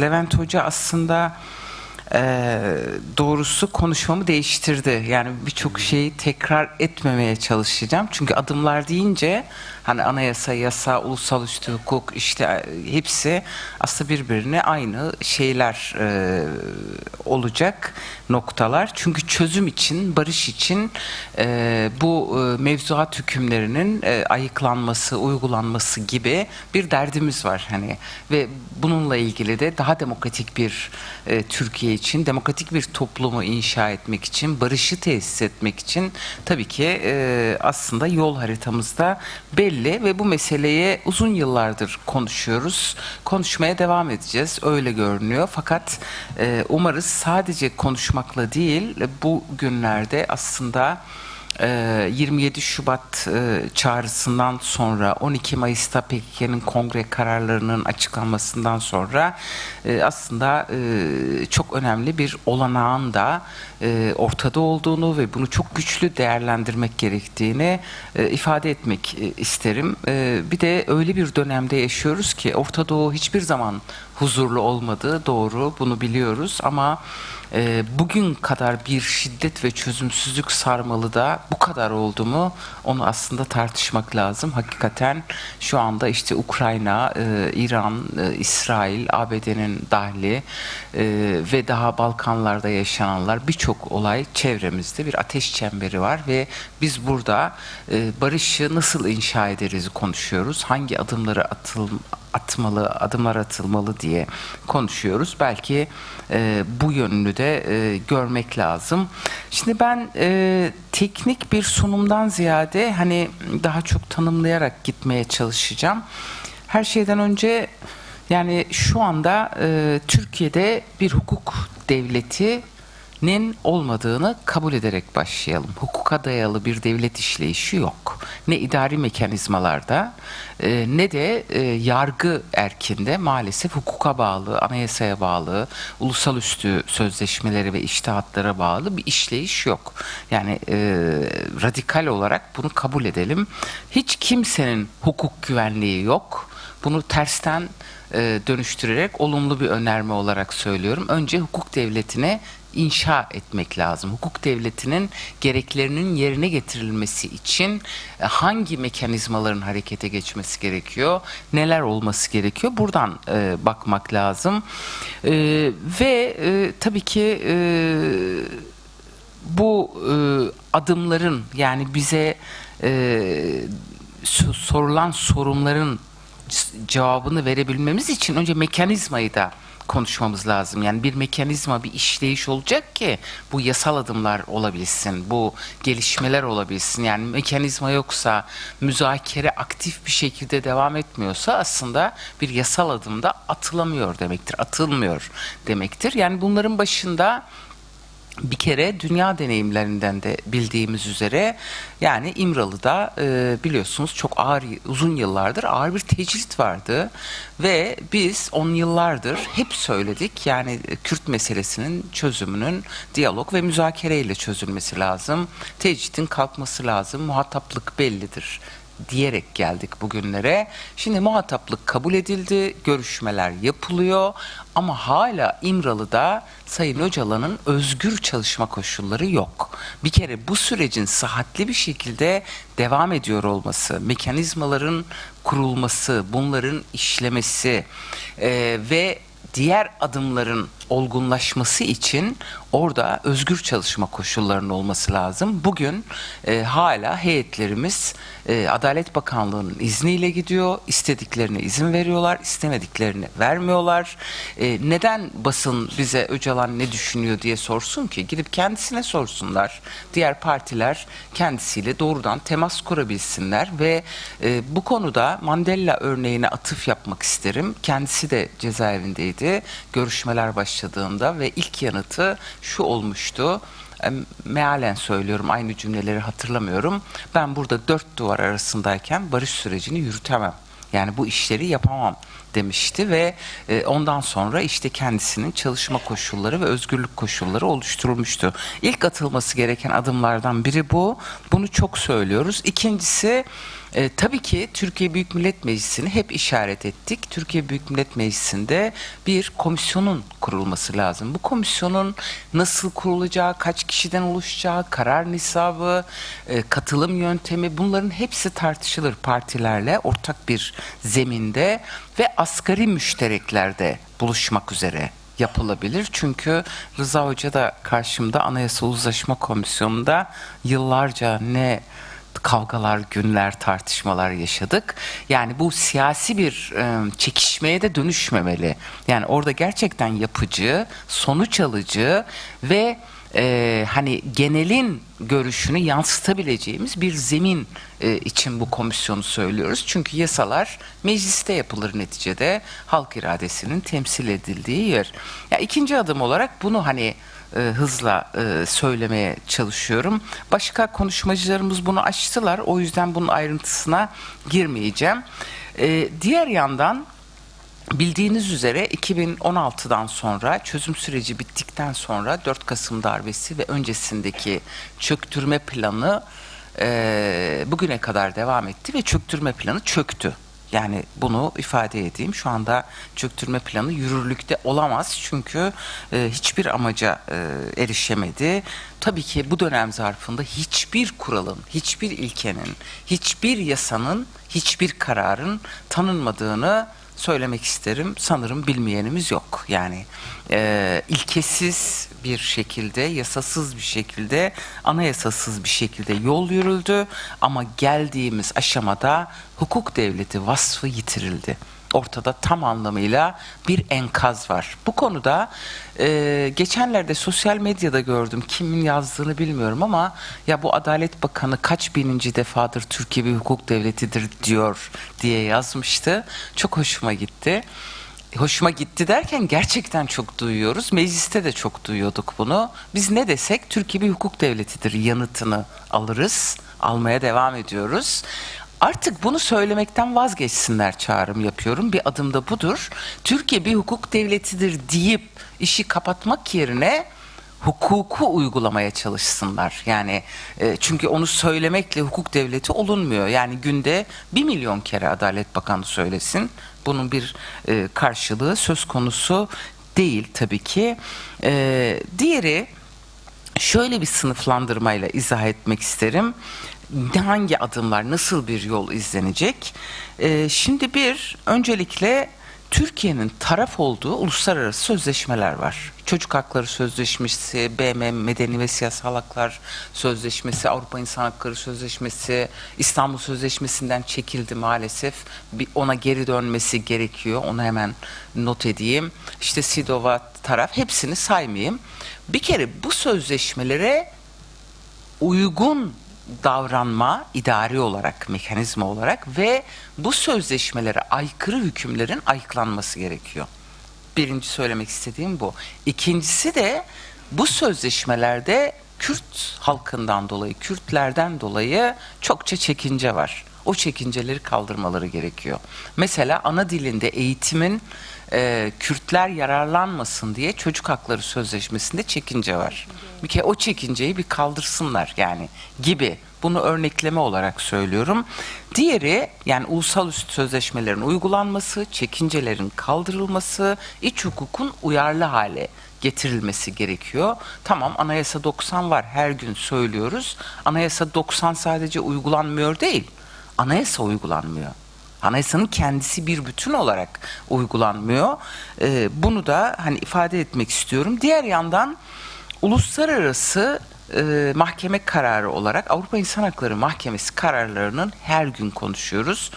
Levent Hoca aslında e, doğrusu konuşmamı değiştirdi. Yani birçok şeyi tekrar etmemeye çalışacağım. Çünkü adımlar deyince hani anayasa, yasa, ulusal üstü hukuk işte e, hepsi aslında birbirine aynı şeyler e, olacak noktalar. Çünkü çözüm için, barış için e, bu e, mevzuat hükümlerinin e, ayıklanması, uygulanması gibi bir derdimiz var hani ve bununla ilgili de daha demokratik bir e, Türkiye için, demokratik bir toplumu inşa etmek için, barışı tesis etmek için tabii ki e, aslında yol haritamızda belli ve bu meseleye uzun yıllardır konuşuyoruz. Konuşmaya devam edeceğiz. Öyle görünüyor. Fakat e, umarız sadece konuşmakla değil bu günlerde aslında 27 Şubat e, çağrısından sonra 12 Mayıs'ta PKK'nın kongre kararlarının açıklanmasından sonra e, aslında e, çok önemli bir olanağın da ortada olduğunu ve bunu çok güçlü değerlendirmek gerektiğini ifade etmek isterim. Bir de öyle bir dönemde yaşıyoruz ki Orta Doğu hiçbir zaman huzurlu olmadığı doğru bunu biliyoruz ama e, bugün kadar bir şiddet ve çözümsüzlük sarmalı da bu kadar oldu mu onu aslında tartışmak lazım. Hakikaten şu anda işte Ukrayna, e, İran, e, İsrail, ABD'nin dahli e, ve daha Balkanlarda yaşananlar birçok olay çevremizde bir ateş çemberi var ve biz burada e, barışı nasıl inşa ederiz konuşuyoruz. Hangi adımları atıl, atmalı, adımlar atılmalı diye konuşuyoruz. Belki e, bu yönünü de e, görmek lazım. Şimdi ben e, teknik bir sunumdan ziyade hani daha çok tanımlayarak gitmeye çalışacağım. Her şeyden önce yani şu anda e, Türkiye'de bir hukuk devleti nin olmadığını kabul ederek başlayalım. Hukuka dayalı bir devlet işleyişi yok. Ne idari mekanizmalarda e, ne de e, yargı erkinde maalesef hukuka bağlı, anayasaya bağlı, ulusal üstü sözleşmeleri ve iştihatlara bağlı bir işleyiş yok. Yani e, radikal olarak bunu kabul edelim. Hiç kimsenin hukuk güvenliği yok. Bunu tersten dönüştürerek olumlu bir önerme olarak söylüyorum. Önce hukuk devletine inşa etmek lazım. Hukuk devletinin gereklerinin yerine getirilmesi için e, hangi mekanizmaların harekete geçmesi gerekiyor, neler olması gerekiyor buradan e, bakmak lazım. E, ve e, tabii ki e, bu e, adımların yani bize e, so- sorulan sorunların cevabını verebilmemiz için önce mekanizmayı da konuşmamız lazım. Yani bir mekanizma, bir işleyiş olacak ki bu yasal adımlar olabilsin, bu gelişmeler olabilsin. Yani mekanizma yoksa, müzakere aktif bir şekilde devam etmiyorsa aslında bir yasal adım da atılamıyor demektir, atılmıyor demektir. Yani bunların başında bir kere dünya deneyimlerinden de bildiğimiz üzere yani İmralı'da e, biliyorsunuz çok ağır uzun yıllardır ağır bir tecrit vardı ve biz on yıllardır hep söyledik yani Kürt meselesinin çözümünün diyalog ve müzakereyle çözülmesi lazım. Tecritin kalkması lazım. Muhataplık bellidir diyerek geldik bugünlere. Şimdi muhataplık kabul edildi, görüşmeler yapılıyor ama hala İmralı'da Sayın Öcalan'ın özgür çalışma koşulları yok. Bir kere bu sürecin sıhhatli bir şekilde devam ediyor olması, mekanizmaların kurulması, bunların işlemesi e, ve diğer adımların olgunlaşması için orada özgür çalışma koşullarının olması lazım. Bugün e, hala heyetlerimiz e, Adalet Bakanlığı'nın izniyle gidiyor. İstediklerine izin veriyorlar, istemediklerini vermiyorlar. E, neden basın bize Öcalan ne düşünüyor diye sorsun ki? Gidip kendisine sorsunlar. Diğer partiler kendisiyle doğrudan temas kurabilsinler ve e, bu konuda Mandela örneğine atıf yapmak isterim. Kendisi de cezaevindeydi. Görüşmeler başladığında ve ilk yanıtı şu olmuştu. E, Mealen söylüyorum aynı cümleleri hatırlamıyorum. Ben burada dört duvar arasındayken barış sürecini yürütemem. Yani bu işleri yapamam demişti ve e, ondan sonra işte kendisinin çalışma koşulları ve özgürlük koşulları oluşturulmuştu. İlk atılması gereken adımlardan biri bu. Bunu çok söylüyoruz. İkincisi E, tabii ki Türkiye Büyük Millet Meclisi'ni hep işaret ettik. Türkiye Büyük Millet Meclisi'nde bir komisyonun kurulması lazım. Bu komisyonun nasıl kurulacağı, kaç kişiden oluşacağı, karar nisabı, e, katılım yöntemi bunların hepsi tartışılır partilerle ortak bir zeminde ve asgari müştereklerde buluşmak üzere yapılabilir. Çünkü Rıza Hoca da karşımda Anayasa Uzlaşma Komisyonu'nda yıllarca ne kavgalar, günler, tartışmalar yaşadık. Yani bu siyasi bir e, çekişmeye de dönüşmemeli. Yani orada gerçekten yapıcı, sonuç alıcı ve e, hani genelin görüşünü yansıtabileceğimiz bir zemin e, için bu komisyonu söylüyoruz. Çünkü yasalar mecliste yapılır neticede halk iradesinin temsil edildiği yer. Ya ikinci adım olarak bunu hani e, hızla e, söylemeye çalışıyorum. Başka konuşmacılarımız bunu açtılar. O yüzden bunun ayrıntısına girmeyeceğim. E, diğer yandan Bildiğiniz üzere 2016'dan sonra çözüm süreci bittikten sonra 4 Kasım darbesi ve öncesindeki çöktürme planı e, bugüne kadar devam etti ve çöktürme planı çöktü. Yani bunu ifade edeyim. Şu anda çöktürme planı yürürlükte olamaz çünkü e, hiçbir amaca e, erişemedi. Tabii ki bu dönem zarfında hiçbir kuralın, hiçbir ilkenin, hiçbir yasanın, hiçbir kararın tanınmadığını söylemek isterim. Sanırım bilmeyenimiz yok. Yani e, ilkesiz bir şekilde, yasasız bir şekilde, anayasasız bir şekilde yol yürüldü. Ama geldiğimiz aşamada hukuk devleti vasfı yitirildi. Ortada tam anlamıyla bir enkaz var. Bu konuda e, geçenlerde sosyal medyada gördüm. Kimin yazdığını bilmiyorum ama ya bu Adalet Bakanı kaç bininci defadır Türkiye bir hukuk devletidir diyor diye yazmıştı. Çok hoşuma gitti. Hoşuma gitti derken gerçekten çok duyuyoruz. Mecliste de çok duyuyorduk bunu. Biz ne desek Türkiye bir hukuk devletidir yanıtını alırız. Almaya devam ediyoruz. Artık bunu söylemekten vazgeçsinler çağrım yapıyorum. Bir adım da budur. Türkiye bir hukuk devletidir deyip işi kapatmak yerine hukuku uygulamaya çalışsınlar. Yani e, çünkü onu söylemekle hukuk devleti olunmuyor. Yani günde bir milyon kere Adalet Bakanı söylesin. Bunun bir e, karşılığı söz konusu değil tabii ki. E, diğeri şöyle bir sınıflandırmayla izah etmek isterim. Hangi adımlar, nasıl bir yol izlenecek? Ee, şimdi bir, öncelikle Türkiye'nin taraf olduğu uluslararası sözleşmeler var. Çocuk Hakları Sözleşmesi, BM Medeni ve Siyasal Haklar Sözleşmesi, Avrupa İnsan Hakları Sözleşmesi, İstanbul Sözleşmesi'nden çekildi maalesef. Bir ona geri dönmesi gerekiyor. Onu hemen not edeyim. İşte SİDOV'a taraf hepsini saymayayım. Bir kere bu sözleşmelere uygun davranma idari olarak, mekanizma olarak ve bu sözleşmelere aykırı hükümlerin ayıklanması gerekiyor. Birinci söylemek istediğim bu. İkincisi de bu sözleşmelerde Kürt halkından dolayı, Kürtlerden dolayı çokça çekince var. O çekinceleri kaldırmaları gerekiyor. Mesela ana dilinde eğitimin e, Kürtler yararlanmasın diye çocuk hakları sözleşmesinde çekince var. Bir kere o çekinceyi bir kaldırsınlar yani gibi. Bunu örnekleme olarak söylüyorum. Diğeri yani ulusal üst sözleşmelerin uygulanması, çekincelerin kaldırılması, iç hukukun uyarlı hale getirilmesi gerekiyor. Tamam anayasa 90 var her gün söylüyoruz. Anayasa 90 sadece uygulanmıyor değil. Anayasa uygulanmıyor. Anayasanın kendisi bir bütün olarak uygulanmıyor. Ee, bunu da hani ifade etmek istiyorum. Diğer yandan uluslararası e, mahkeme kararı olarak Avrupa İnsan Hakları Mahkemesi kararlarının her gün konuşuyoruz.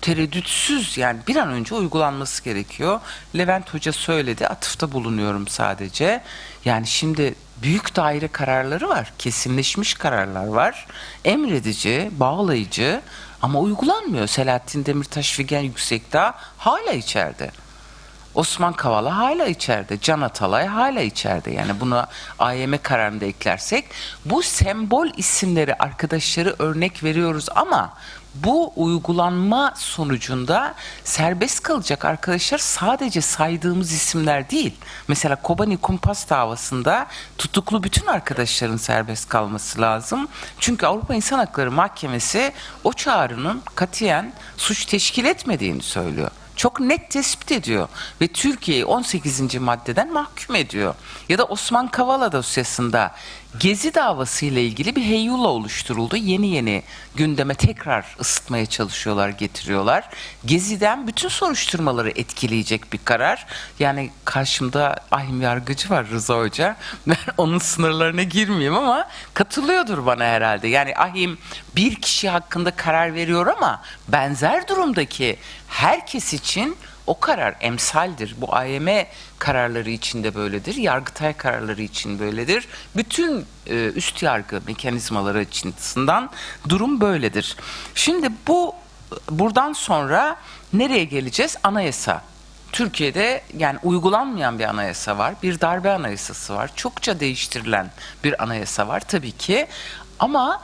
Tereddütsüz yani bir an önce uygulanması gerekiyor. Levent Hoca söyledi, atıfta bulunuyorum sadece. Yani şimdi büyük daire kararları var, kesinleşmiş kararlar var. Emredici, bağlayıcı ama uygulanmıyor. Selahattin Demirtaş Figen Yüksekdağ hala içeride. Osman Kavala hala içeride. Can Atalay hala içeride. Yani bunu AYM kararında eklersek bu sembol isimleri arkadaşları örnek veriyoruz ama bu uygulanma sonucunda serbest kalacak arkadaşlar sadece saydığımız isimler değil. Mesela Kobani Kumpas davasında tutuklu bütün arkadaşların serbest kalması lazım. Çünkü Avrupa İnsan Hakları Mahkemesi o çağrının katiyen suç teşkil etmediğini söylüyor çok net tespit ediyor ve Türkiye'yi 18. maddeden mahkum ediyor. Ya da Osman Kavala dosyasında Gezi davası ile ilgili bir heyyula oluşturuldu. Yeni yeni gündeme tekrar ısıtmaya çalışıyorlar, getiriyorlar. Gezi'den bütün soruşturmaları etkileyecek bir karar. Yani karşımda ahim yargıcı var Rıza Hoca. Ben onun sınırlarına girmeyeyim ama katılıyordur bana herhalde. Yani ahim bir kişi hakkında karar veriyor ama benzer durumdaki herkes için o karar emsaldir. Bu AYM kararları için de böyledir. Yargıtay kararları için böyledir. Bütün e, üst yargı mekanizmaları açısından durum böyledir. Şimdi bu buradan sonra nereye geleceğiz? Anayasa. Türkiye'de yani uygulanmayan bir anayasa var. Bir darbe anayasası var. Çokça değiştirilen bir anayasa var tabii ki. Ama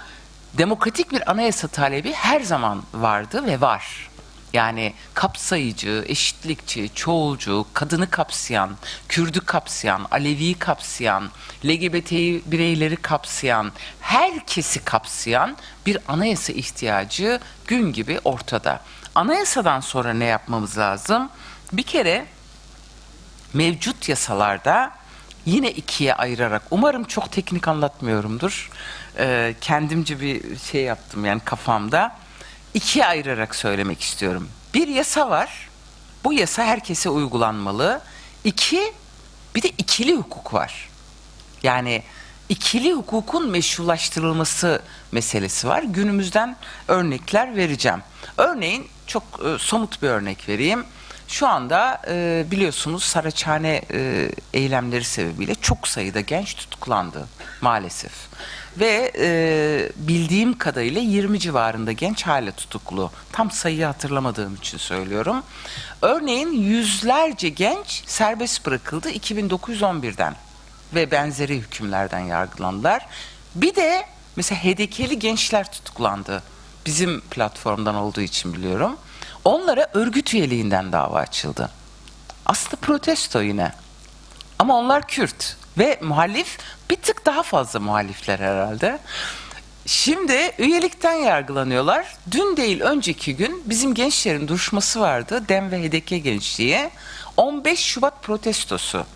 demokratik bir anayasa talebi her zaman vardı ve var. Yani kapsayıcı, eşitlikçi, çoğulcu, kadını kapsayan, Kürdü kapsayan, Alevi'yi kapsayan, LGBT bireyleri kapsayan, herkesi kapsayan bir anayasa ihtiyacı gün gibi ortada. Anayasadan sonra ne yapmamız lazım? Bir kere mevcut yasalarda yine ikiye ayırarak, umarım çok teknik anlatmıyorumdur. Kendimce bir şey yaptım yani kafamda ikiye ayırarak söylemek istiyorum. Bir yasa var. Bu yasa herkese uygulanmalı. İki, bir de ikili hukuk var. Yani ikili hukukun meşrulaştırılması meselesi var. Günümüzden örnekler vereceğim. Örneğin çok e, somut bir örnek vereyim. Şu anda e, biliyorsunuz Saraçhane e, eylemleri sebebiyle çok sayıda genç tutuklandı maalesef. Ve e, bildiğim kadarıyla 20 civarında genç hala tutuklu. Tam sayıyı hatırlamadığım için söylüyorum. Örneğin yüzlerce genç serbest bırakıldı 2911'den ve benzeri hükümlerden yargılandılar. Bir de mesela HDK'li gençler tutuklandı. Bizim platformdan olduğu için biliyorum. Onlara örgüt üyeliğinden dava açıldı. Aslında protesto yine. Ama onlar Kürt ve muhalif bir tık daha fazla muhalifler herhalde. Şimdi üyelikten yargılanıyorlar. Dün değil önceki gün bizim gençlerin duruşması vardı. Dem ve HDK gençliği. 15 Şubat protestosu.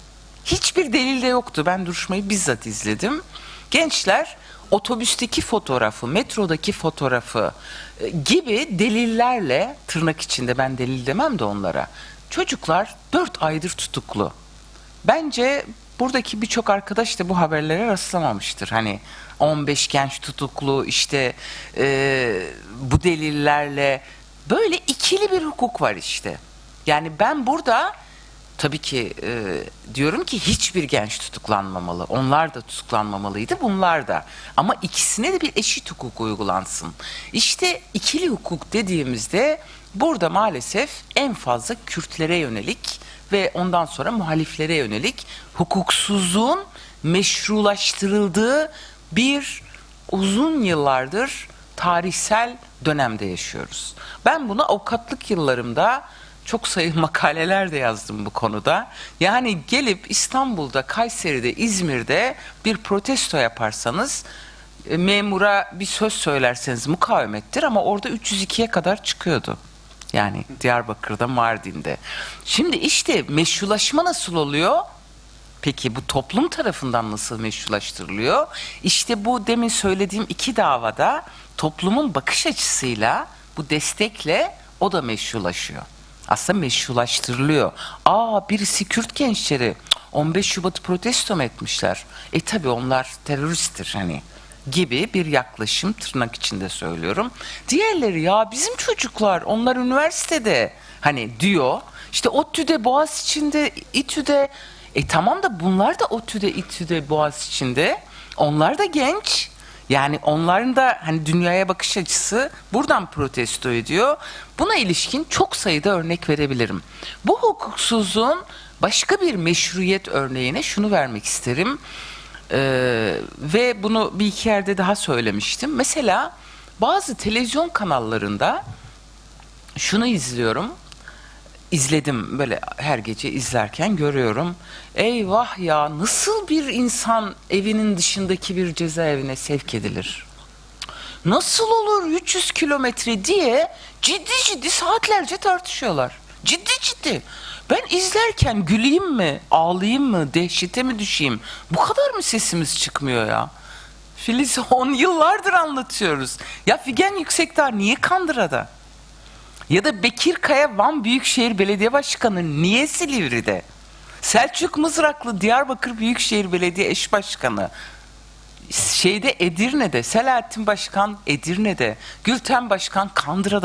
Hiçbir delil de yoktu. Ben duruşmayı bizzat izledim. Gençler otobüsteki fotoğrafı, metrodaki fotoğrafı e, gibi delillerle tırnak içinde ben delil demem de onlara. Çocuklar 4 aydır tutuklu. Bence buradaki birçok arkadaş da bu haberlere rastlamamıştır. Hani 15 genç tutuklu işte e, bu delillerle böyle ikili bir hukuk var işte. Yani ben burada tabii ki e, diyorum ki hiçbir genç tutuklanmamalı. Onlar da tutuklanmamalıydı, bunlar da. Ama ikisine de bir eşit hukuk uygulansın. İşte ikili hukuk dediğimizde burada maalesef en fazla Kürtlere yönelik ve ondan sonra muhaliflere yönelik hukuksuzluğun meşrulaştırıldığı bir uzun yıllardır tarihsel dönemde yaşıyoruz. Ben bunu avukatlık yıllarımda çok sayılı makaleler de yazdım bu konuda. Yani gelip İstanbul'da, Kayseri'de, İzmir'de bir protesto yaparsanız e, memura bir söz söylerseniz mukavemettir ama orada 302'ye kadar çıkıyordu. Yani Diyarbakır'da, Mardin'de. Şimdi işte meşrulaşma nasıl oluyor? Peki bu toplum tarafından nasıl meşrulaştırılıyor? İşte bu demin söylediğim iki davada toplumun bakış açısıyla, bu destekle o da meşrulaşıyor. Aslında meşrulaştırılıyor. Aa birisi Kürt gençleri 15 Şubat'ı protesto mu etmişler? E tabi onlar teröristtir hani gibi bir yaklaşım tırnak içinde söylüyorum. Diğerleri ya bizim çocuklar onlar üniversitede hani diyor. İşte ODTÜ'de Boğaz içinde İTÜ'de e tamam da bunlar da ODTÜ'de İTÜ'de Boğaz içinde. Onlar da genç. Yani onların da hani dünyaya bakış açısı buradan protesto ediyor. Buna ilişkin çok sayıda örnek verebilirim. Bu hukuksuzluğun başka bir meşruiyet örneğine şunu vermek isterim. Ee, ve bunu bir iki yerde daha söylemiştim. Mesela bazı televizyon kanallarında şunu izliyorum. İzledim böyle her gece izlerken görüyorum. Eyvah ya nasıl bir insan evinin dışındaki bir cezaevine sevk edilir? Nasıl olur 300 kilometre diye ciddi ciddi saatlerce tartışıyorlar. Ciddi ciddi. Ben izlerken güleyim mi, ağlayayım mı, dehşete mi düşeyim? Bu kadar mı sesimiz çıkmıyor ya? Filiz 10 yıllardır anlatıyoruz. Ya Figen Yüksekdağ niye Kandıra'da? Ya da Bekir Kaya Van Büyükşehir Belediye Başkanı niye Silivri'de? Selçuk Mızraklı Diyarbakır Büyükşehir Belediye Eş Başkanı şeyde Edirne'de, Selahattin Başkan Edirne'de, Gülten Başkan Kandıra'da